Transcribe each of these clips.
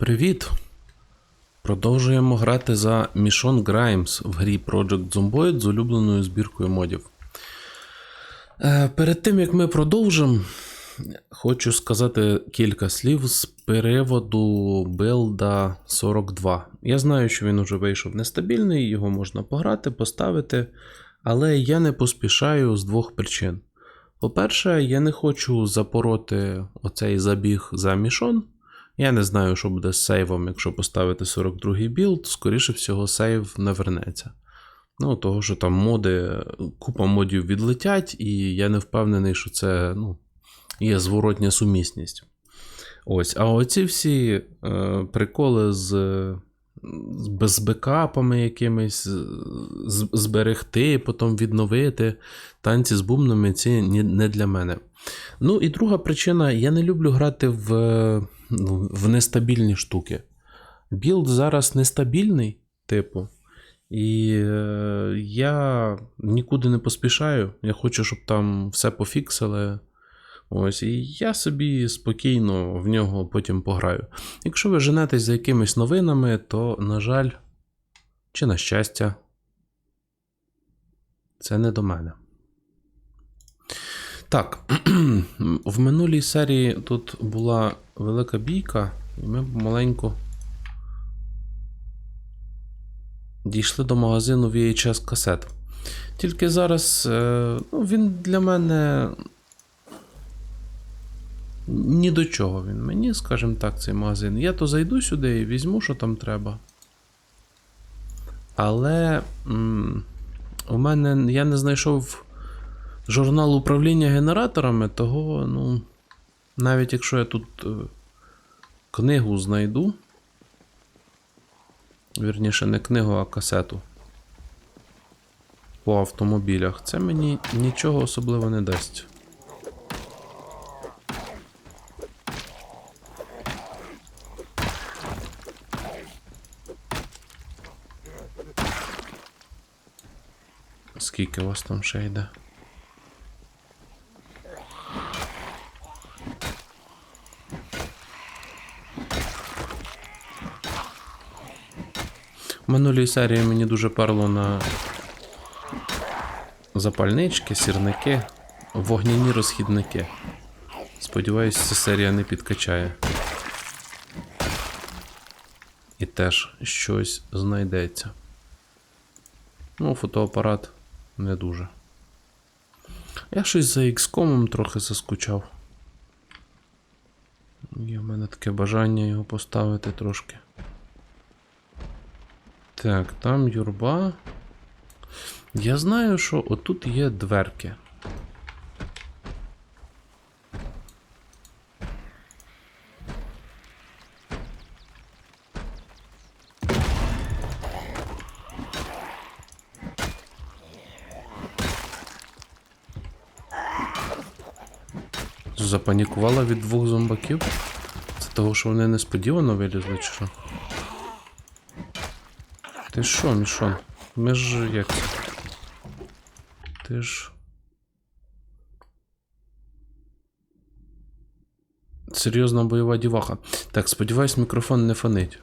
Привіт! Продовжуємо грати за Мішон Граймс в грі Project Zomboid з улюбленою збіркою модів. Е, перед тим як ми продовжимо, хочу сказати кілька слів з переводу билда 42. Я знаю, що він уже вийшов нестабільний, його можна пограти, поставити, але я не поспішаю з двох причин. По-перше, я не хочу запороти оцей забіг за мішон. Я не знаю, що буде з сейвом, якщо поставити 42-й білд, скоріше всього, сейв не вернеться. Ну, того, що там моди, купа модів відлетять, і я не впевнений, що це ну, є зворотня сумісність. Ось, а оці всі е, приколи з, з, бекапами якимись, зберегти, потім відновити танці з бубнами, ці не для мене. Ну і друга причина: я не люблю грати в, ну, в нестабільні штуки. Білд зараз нестабільний, типу. І е, я нікуди не поспішаю. Я хочу, щоб там все пофіксили. Ось, і я собі спокійно в нього потім пограю. Якщо ви женетесь за якимись новинами, то, на жаль, чи на щастя, це не до мене. Так, в минулій серії тут була велика бійка, і ми маленько дійшли до магазину VHS касет. Тільки зараз е, ну, він для мене ні до чого він мені, скажімо так, цей магазин. Я то зайду сюди і візьму, що там треба. Але м, у мене я не знайшов журнал управління генераторами, того, ну, навіть якщо я тут е, книгу знайду, вірніше, не книгу, а касету по автомобілях, це мені нічого особливо не дасть. Скільки у вас там ще йде? В минулій серії мені дуже перло на запальнички, сірники, вогняні розхідники. Сподіваюсь, ця серія не підкачає. І теж щось знайдеться. Ну, фотоапарат не дуже. Я щось за XCOM трохи заскучав. Є в мене таке бажання його поставити трошки. Так, там юрба. Я знаю, що отут є дверки. Запанікувала від двох зомбаків. Це того, що вони несподівано вилізли, чи що? Ти що, Мішон? Ми ж як? Ти ж. Серйозна бойова діваха. Так, сподіваюсь, мікрофон не фонить.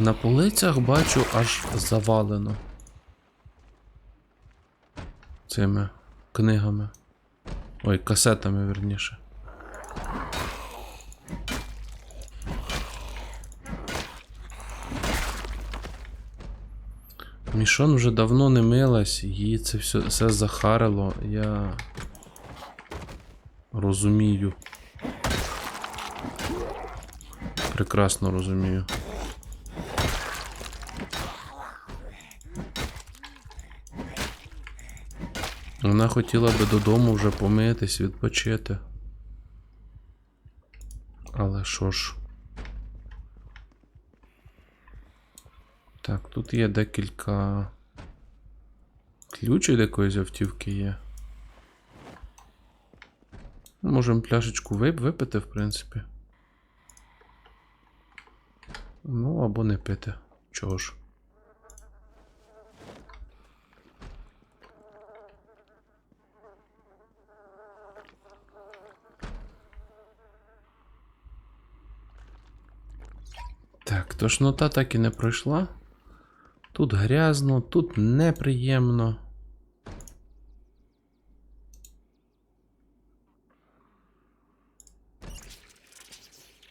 На полицях бачу аж завалено. Цими книгами. Ой, касетами, верніше. Мішон вже давно не милась, її це все, все захарило. Я розумію. Прекрасно розумію. Вона хотіла би додому вже помитись, відпочити. Але що ж. Так, тут є декілька. Ключ від якоїсь автівки є. Можемо пляшечку вип випити, в принципі. Ну, або не пити. Чого ж. Так, тошнота так і не пройшла. Тут грязно, тут неприємно.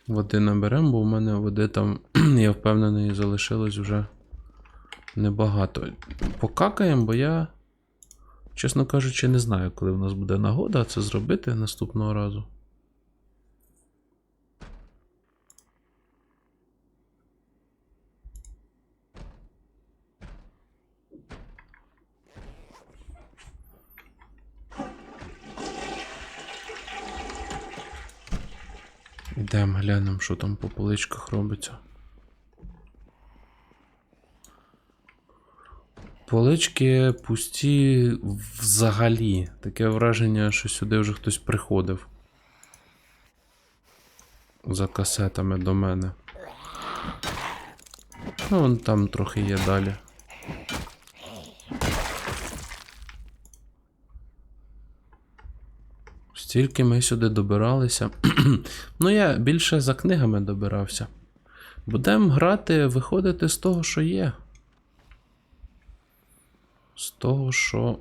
Води наберемо, бо в мене води там, я впевнений, залишилось вже небагато. Покакаємо, бо я, чесно кажучи, не знаю, коли в нас буде нагода це зробити наступного разу. Ідемо глянемо, що там по поличках робиться. Полички пусті взагалі. Таке враження, що сюди вже хтось приходив. За касетами до мене. Ну, вон там трохи є далі. Стільки ми сюди добиралися. ну, я більше за книгами добирався. Будемо грати, виходити з того, що є. З того, що.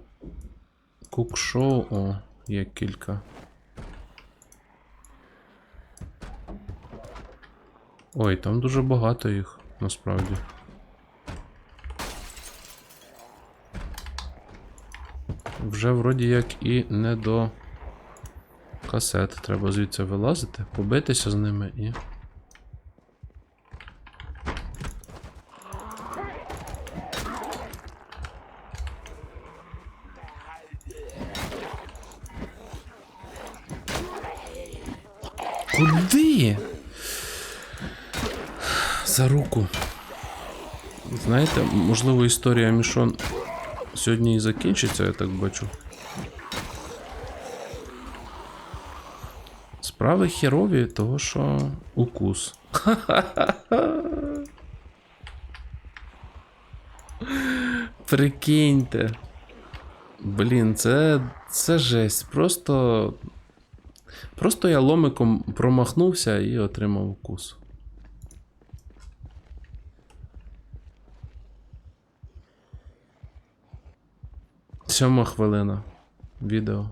Кукшоу, о, є кілька. Ой, там дуже багато їх, насправді. Вже вроді як і не до касет. Треба звідси вилазити, побитися з ними і. Куди? За руку. Знаєте, можливо, історія Мішон сьогодні і закінчиться, я так бачу. Справи херові, того що укус. Прикиньте. Блін, це. це жесть. Просто. Просто я ломиком промахнувся і отримав укус. Сьома хвилина. Відео.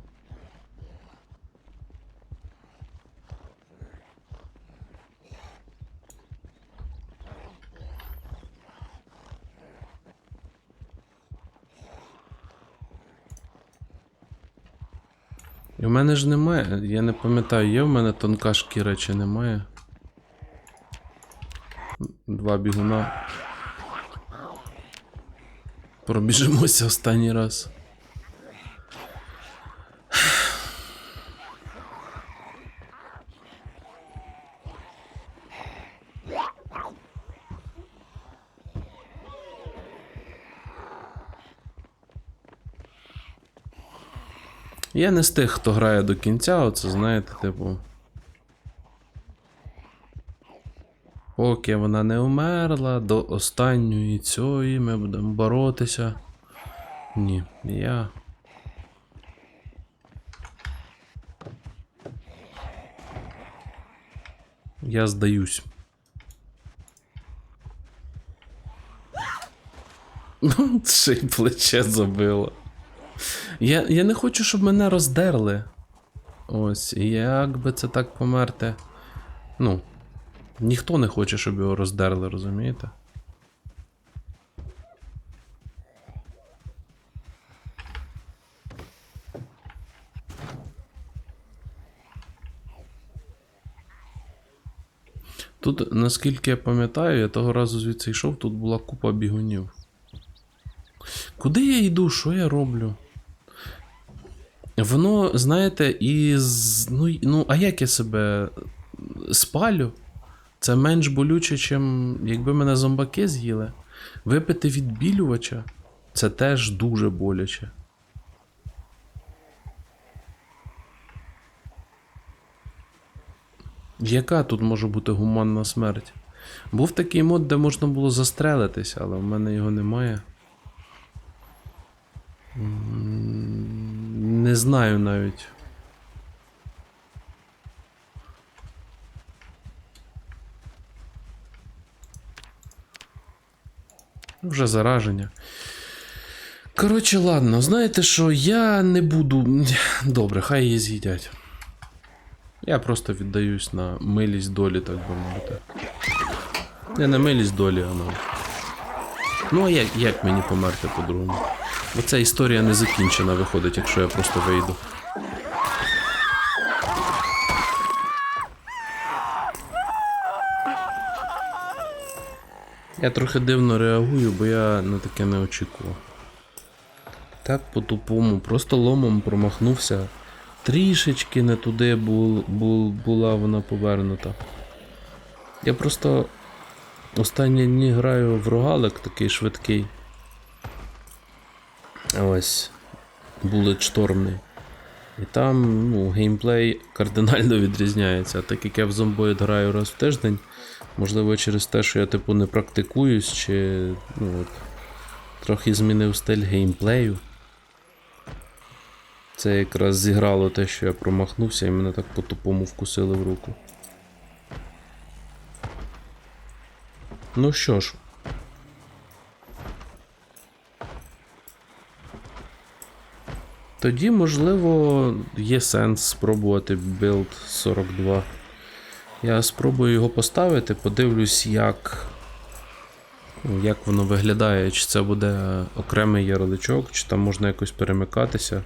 І в мене ж немає. Я не пам'ятаю, є в мене тонка шкіра чи немає. Два бігуна. Пробіжимося останній раз. Я не з тих, хто грає до кінця, оце знаєте, типу. Поки вона не вмерла, до останньої цієї ми будемо боротися. Ні, я. Я здаюсь. Ще й плече забило. Я, я не хочу, щоб мене роздерли. Ось, як би це так померти. Ну, ніхто не хоче, щоб його роздерли, розумієте? Тут, наскільки я пам'ятаю, я того разу звідси йшов, тут була купа бігунів. Куди я йду? Що я роблю? Воно, знаєте, із. Ну, ну, а як я себе спалю? Це менш болюче, чим якби мене зомбаки з'їли. Випити відбілювача це теж дуже боляче. Яка тут може бути гуманна смерть? Був такий мод, де можна було застрелитися, але в мене його немає. Не знаю навіть. Вже зараження. Коротше, ладно, знаєте що, я не буду. Добре, хай її з'їдять. Я просто віддаюсь на милість долі, так би мовити. Не на милість долі, а на. Ну, а як, як мені померти по-другому? Бо ця історія не закінчена виходить, якщо я просто вийду. Я трохи дивно реагую, бо я на таке не очікував. Так по-тупому, просто ломом промахнувся. Трішечки не туди бул, бул, була вона повернута. Я просто останні дні граю в рогалик такий швидкий. Ось. Булетштормний. І там ну, геймплей кардинально відрізняється. Так як я в зомбоїд граю раз в тиждень, можливо, через те, що я типу не практикуюсь, чи ну, от, трохи змінив стиль геймплею. Це якраз зіграло те, що я промахнувся і мене так по-тупому вкусили в руку. Ну що ж. Тоді, можливо, є сенс спробувати білд 42. Я спробую його поставити, подивлюсь, як, як воно виглядає, чи це буде окремий ярличок, чи там можна якось перемикатися.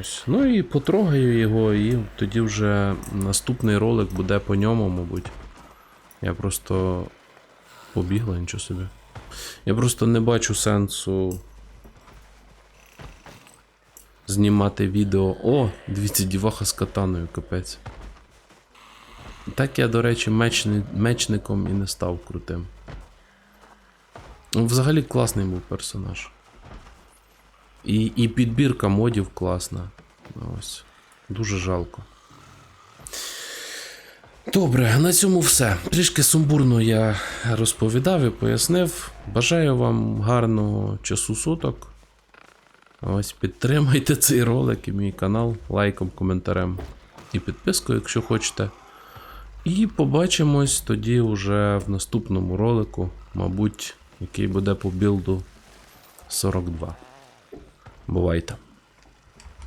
Ось. Ну і потрогаю його, і тоді вже наступний ролик буде по ньому, мабуть. Я просто побігла, нічого собі. Я просто не бачу сенсу знімати відео. О, дивіться, діваха з катаною, капець. Так я, до речі, мечни... мечником і не став крутим. Ну, Взагалі класний був персонаж. І, і підбірка модів класна. Ось. Дуже жалко. Добре, на цьому все. Трішки сумбурно я розповідав і пояснив. Бажаю вам гарного часу суток. Ось підтримайте цей ролик і мій канал лайком, коментарем і підпискою, якщо хочете. І побачимось тоді вже в наступному ролику, мабуть, який буде по білду 42. Бувайте.